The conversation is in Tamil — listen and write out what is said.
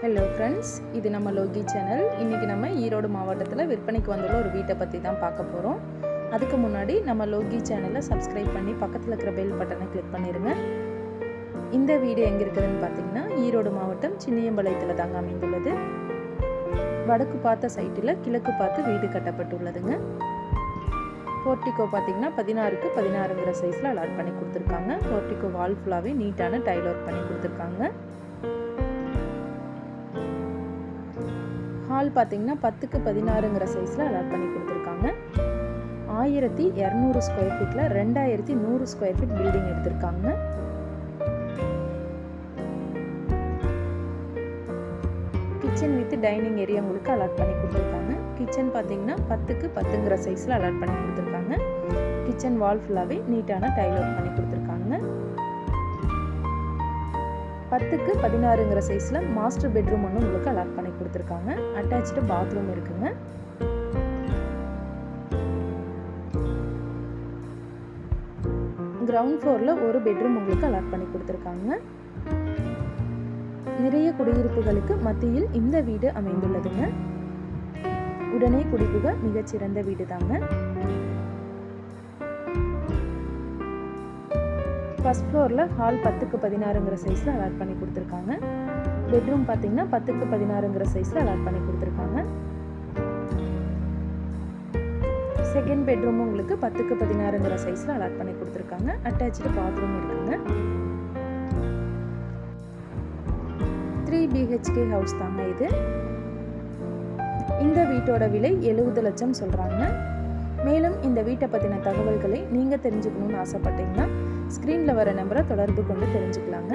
ஹலோ ஃப்ரெண்ட்ஸ் இது நம்ம லோகி சேனல் இன்றைக்கி நம்ம ஈரோடு மாவட்டத்தில் விற்பனைக்கு வந்துள்ள ஒரு வீட்டை பற்றி தான் பார்க்க போகிறோம் அதுக்கு முன்னாடி நம்ம லோகி சேனலை சப்ஸ்கிரைப் பண்ணி பக்கத்தில் இருக்கிற பெல் பட்டனை கிளிக் பண்ணிடுங்க இந்த வீடு எங்கே இருக்குதுன்னு பார்த்தீங்கன்னா ஈரோடு மாவட்டம் சின்னியம்பாளையத்தில் தாங்க அமைந்துள்ளது. வடக்கு பார்த்த சைட்டில் கிழக்கு பார்த்து வீடு கட்டப்பட்டுள்ளதுங்க. போர்ட்டிகோ பார்த்தீங்கன்னா பதினாறுக்கு பதினாறுங்கிற சைஸில் அலாட் பண்ணி கொடுத்துருக்காங்க. போர்ட்டிகோ வால் ஃபுல்லாகவே நீட்டான டைல் ஒர்க் பண்ணி கொடுத்துருக்காங்க. ஹால் பார்த்தீங்கன்னா பத்துக்கு பதினாறுங்கிற சைஸில் அலாட் பண்ணி கொடுத்துருக்காங்க. ஆயிரத்தி இரநூறு ஸ்கொயர் ஃபீட்டில் ரெண்டாயிரத்தி நூறு ஸ்கொயர் ஃபீட் பில்டிங் எடுத்திருக்காங்க. கிச்சன் வித் டைனிங் ஏரியா உங்களுக்கு அலாட் பண்ணி கொடுத்துருக்காங்க. கிச்சன் பார்த்தீங்கன்னா பத்துக்கு பத்துங்கிற சைஸில் அலாட் பண்ணி கொடுத்துருக்காங்க. கிச்சன் வால் ஃபுல்லாகவே நீட்டான டைல் ஒர்க் பண்ணி கொடுத்துருக்காங்க. பத்துக்கு பதினாறுங்கிற சைஸில் மாஸ்டர் பெட்ரூம் ஒன்று உங்களுக்கு அலாட் பண்ணி கொடுத்துருக்காங்க. அட்டாச்சு பாத்ரூம் இருக்குங்க. கிரவுண்ட் ஃப்ளோரில் ஒரு பெட்ரூம் உங்களுக்கு அலாட் பண்ணி கொடுத்துருக்காங்க. நிறைய குடியிருப்புகளுக்கு மத்தியில் இந்த வீடு அமைந்துள்ளதுங்க. உடனே குடிபுக மிகச்சிறந்த வீடு தாங்க ஃபஸ்ட் ஃப்ளோரில் ஹால் பத்துக்கு பதினாறுங்கிற சைஸில் அலாட் பண்ணி கொடுத்துருக்காங்க. பெட்ரூம் பார்த்தீங்கன்னா பத்துக்கு பதினாறுங்கிற சைஸில் அலாட் பண்ணி கொடுத்துருக்காங்க. செகண்ட் பெட்ரூம் உங்களுக்கு பத்துக்கு பதினாறுங்கிற சைஸில் அலாட் பண்ணி கொடுத்துருக்காங்க. அட்டாச்சு பாத்ரூம் இருக்குங்க. த்ரீ பிஹெச்கே ஹவுஸ் தாங்க இது. இந்த வீட்டோட விலை எழுபது லட்சம் சொல்கிறாங்க மேலும் இந்த வீட்டை பற்றின தகவல்களை நீங்கள் தெரிஞ்சுக்கணும்னு ஆசைப்பட்டீங்கன்னா ஸ்க்ரீனில் வர நம்பரை தொடர்பு கொண்டு தெரிஞ்சுக்கலாங்க.